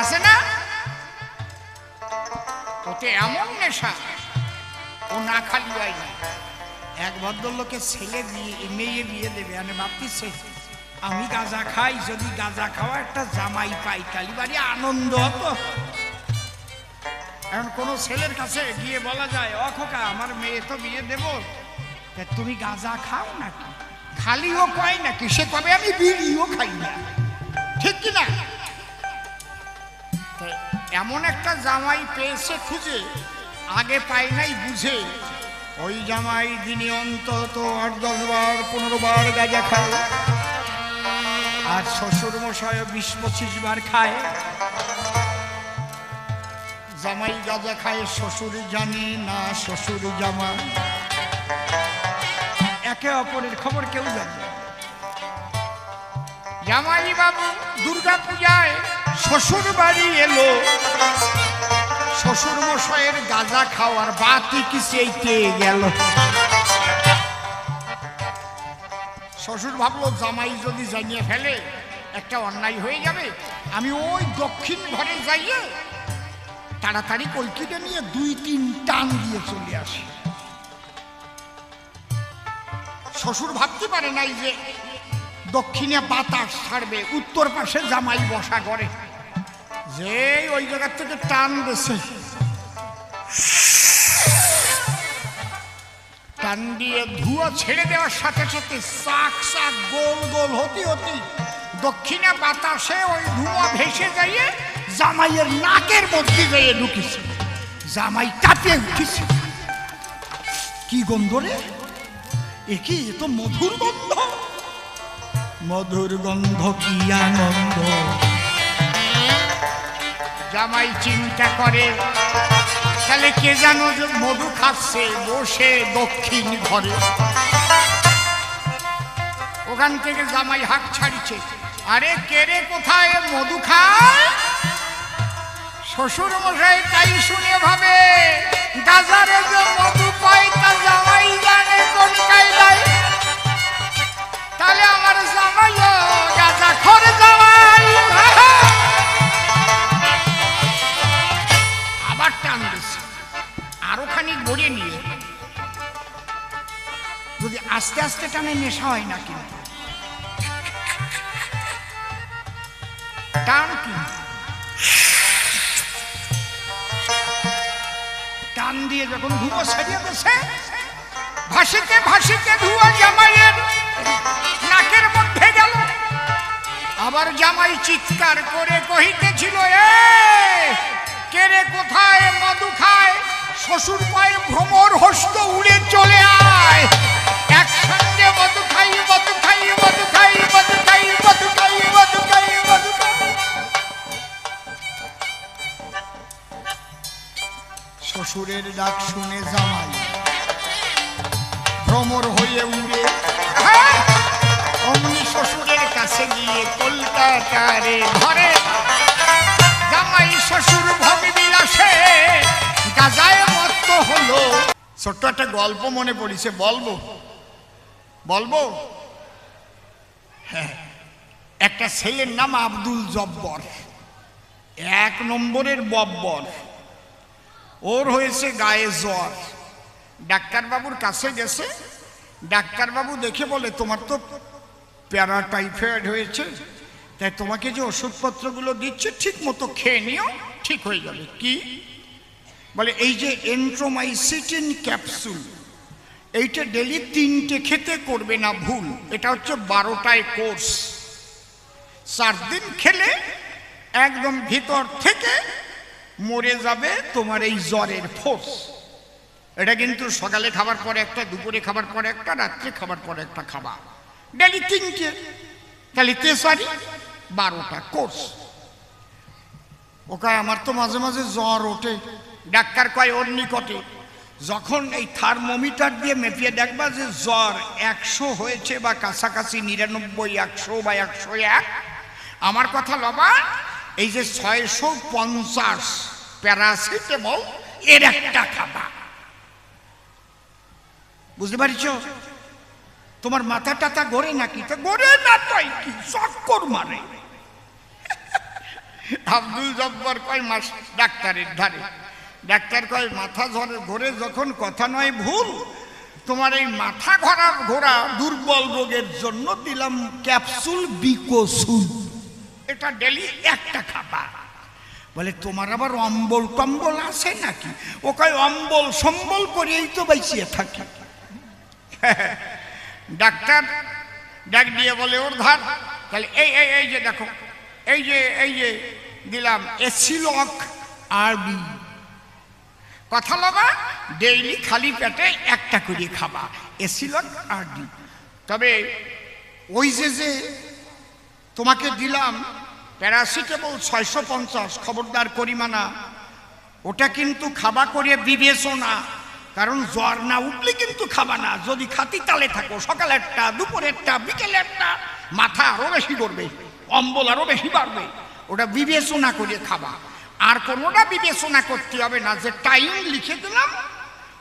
আছে না? ওতে এমন নেশা, ও না খালি এক ছেলে বিয়ে, মেয়ে বিয়ে দেবে, আমি ভাবতেছে, আমি গাঁজা খাই, যদি গাঁজা খাওয়া একটা জামাই পাই তালি বাড়ি আনন্দ হতো। এখন কোনো ছেলের কাছে গিয়ে বলা যায় অ খোকা, আমার মেয়ে তো বিয়ে দেব। তুমি গাঁজা খাও নাকি? খালিও কয় নাকি? সে কবে আমি বিড়িও খাই না। ঠিক কি না তা এমন একটা জামাই পেয়েছে খুঁজে, আগে পাই নাই বুঝে। ওই জামাই দিনে অন্তত আট দশ বার, পনেরো বার গাঁজা খায়, আর শ্বশুর মশাই বিশ পঁচিশ বার খায়। জামাই গাঁজা খায়, শ্বশুর জানে না শ্বশুর জামা একে অপরের খবর কেউ জানে। জামাই বাবু দুর্গা পূজায় শ্বশুর বাড়ি এলো। শ্বশুর মশাইয়ের গাঁজা খাওয়ার বাতি কি সেইতে গেল? শ্বশুর ভাবলো জামাই যদি জানিয়ে ফেলে, একটা অন্যায় হয়ে যাবে, আমি ওই দক্ষিণ ঘরে যাইয়ে তাড়াতাড়ি কলকিটা নিয়ে দুই তিন টান দিয়ে চলে আসি। শ্বশুর ভাবতে পারে নাই যে দক্ষিণে বাতাস ছাড়বে, উত্তর পাশে জামাই বসা করে। যে ওই জায়গার থেকে টান দিছে। টান দিয়ে ধুয়ো ছেড়ে দেওয়ার সাথে সাথে শাক শাক গোল গোল হতে হতে দক্ষিণে বাতাসে ওই ধোঁয়া ভেসে যাইয়ে জামাইয়ের নাকের মধ্যে যাইয়ে ঢুকিছে। জামাই কাঁপে উঠিছে। কি গন্ধ রে? এ তো মধুর গন্ধ? মধুর গন্ধ কি আনন্দ? জামাই চিন্তা করে, তাহলে কে জানো মধু খাচ্ছে বসে দক্ষিণ ঘরে? ওখান থেকে জামাই হাত ছাড়িছে, আরে কে রে কোথায় মধু খায়? শ্বশুর মশাই তাই শুনে ভাবে, গাজারে যে মধু পায় তা জামাই জানে কোন কায়দায়? তাহলে যদি আস্তে আস্তে টানে নেশা হয় না কিন্তু। টান কি? টান দিয়ে যখন ধুয়ো ছাড়িয়ে দিচ্ছে ভাসিতে ভাসিতে ধুয়ো জামাইয়ের নাকের আবার জামাই চিৎকার করে কহিতেছিল এ কেরে কোথায়? মধু খায় শ্বশুর পায়ে ভ্রমর হস্ত উড়ে চলে আয়। একসঙ্গে মধু খাই মধু খাই মধু খাই মধু খাই মধু খাই মধু খাই মধু খাই। শ্বশুরের ডাক শুনে জামাই ভ্রমর হয়ে উড়ে হ্যাঁ, অমনি শ্বশুরের কাছে গিয়ে কলকাতারে ঘরে জামাই শ্বশুর ভবি বিলাসে গাজায় মত্ত হলো। ছোট্ট একটা গল্প মনে পড়িছে, বলব? বলব? হ্যাঁ একটা ছেলের নাম আব্দুল জব্বর। এক নম্বরের বব্বর। ওর হয়েছে গায়ে জ্বর। ডাক্তারবাবুর কাছে গেছে। ডাক্তারবাবু দেখে বলে, তোমার তো প্যারা টাইফয়েড হয়েছে। তাই তোমাকে যে ওষুধপত্রগুলো দিচ্ছে ঠিক মতো খেয়ে নিও, ঠিক হয়ে যাবে। কি? বলে, এই যে এন্ট্রোমাইসিটিন ক্যাপসুল, এইটা ডেলি তিনটে খেতে করবে না ভুল। এটা হচ্ছে বারোটায় কোর্স। চার দিন খেলে একদম ভিতর থেকে মরে যাবে তোমার এই জ্বরের ফোর্স। এটা কিন্তু সকালে খাবার পরে একটা, দুপুরে খাবার পরে একটা, রাত্রে খাবার পরে একটা খাবার। ডেলি তিনটে তাহলে তেসারি বারোটা কোর্স ওকে আমার তো মাঝে মাঝে জ্বর ওঠে। ডাক্তার কয়, ওর নিকটে। যখন এই থার্মোমিটার দিয়ে মেপিয়ে দেখবা যে জ্বর একশো হয়েছে বা কাছাকাছি নিরানব্বই, একশো বা একশো এক, আমার কথা লবা, এই যে ছয়শো পঞ্চাশ প্যারাসিটামল, এর একটা খাবা। বুঝতে পারছ? তোমার মাথা টাথা গড়ে নাকি? তো গড়ে না তাই কি? চক্কর মারে। আব্দুল জব্বর কয় মাস ডাক্তারের ধারে। ডাক্তার কয়, মাথা ধরে ঘোরে যখন কথা নয়, ভুল। তোমার এই মাথা ঘোরা ঘোরা দুর্বল রোগের জন্য দিলাম ক্যাপসুল বিকোসুল। এটা ডেলি একটা খাবা বলে, তোমার আবার অম্বল টম্বল আছে নাকি? ও কয় অম্বল সম্বল করেই তো বাইচিয়ে থাকি। ডাক্তার ডাক দিয়ে বলে, ওর ধার তাহলে এই এই এই যে দেখো, এই যে এই যে দিলাম এসিলক আরবি কথা লগা ডেইলি খালি পেটে একটা করে খাবা এসিলক আরবি তবে ওই যে যে তোমাকে দিলাম প্যারাসিটামল ছয়শো পঞ্চাশ, খবরদার করিমানা, ওটা কিন্তু খাবা করে বিবেচনা। কারণ জ্বর না উঠলে কিন্তু খাবা না। যদি খাতি তালে থাকো, সকালে একটা দুপুরেরটা বিকেলে একটা, মাথা আরও বেশি করবে অম্বল আরও বেশি বাড়বে। ওটা বিবেচনা করে খাবা। আর কোনোটা বিবেচনা করতে হবে না, যে টাইম লিখে দিলাম,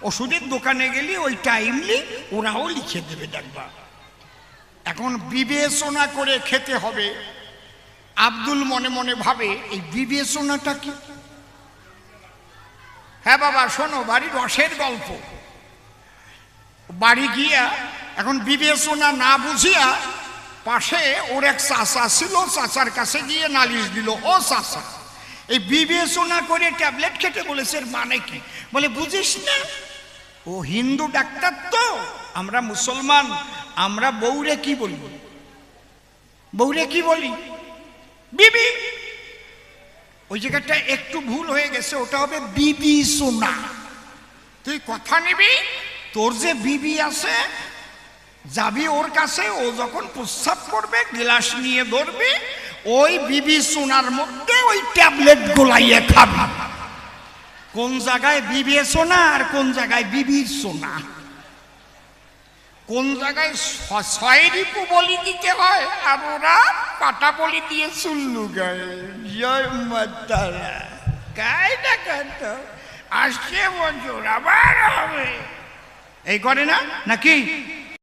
ওষুধের দোকানে গেলে ওই টাইমলি ওরাও লিখে দেবে দেখবা। এখন বিবেচনা করে খেতে হবে। আব্দুল মনে মনে ভাবে, এই বিবেচনাটা কি? হ্যাঁ বাবা, শোনো, বাড়ির রসের গল্প। বাড়ি গিয়া এখন বিবেচনা না বুঝিয়া পাশে ওর এক চাষা ছিল, চাচার কাছে গিয়ে নালিশ দিল, ও চাষা এই বিবেচনা করে ট্যাবলেট খেতে বলেছে মানে কি? বলে, বুঝিস না, ও হিন্দু ডাক্তার তো, আমরা মুসলমান, আমরা বউরে কি বলি? বউরে কি বলি? বিবি ওই জায়গাটা একটু ভুল হয়ে গেছে, ওটা হবে বিবি সোনা। তুই কথা নিবি, তোর যে বিবি আছে, যাবি ওর কাছে, ও যখন প্রস্রাব করবে, গ্লাস নিয়ে ধরবি, ওই বিবি সোনার মধ্যে ওই ট্যাবলেট গোলাইয়ে খাবি। কোন জায়গায় বিবি সোনা আর কোন জায়গায় বিবির সোনা? কোন জায়গায় ছয় রিপু বলি দিতে হয়? আর ওরা পাটা বলি দিয়ে শুনলু গায়ে জয় মাতারা আসছে বছর আবার হবে। এই করে না? নাকি?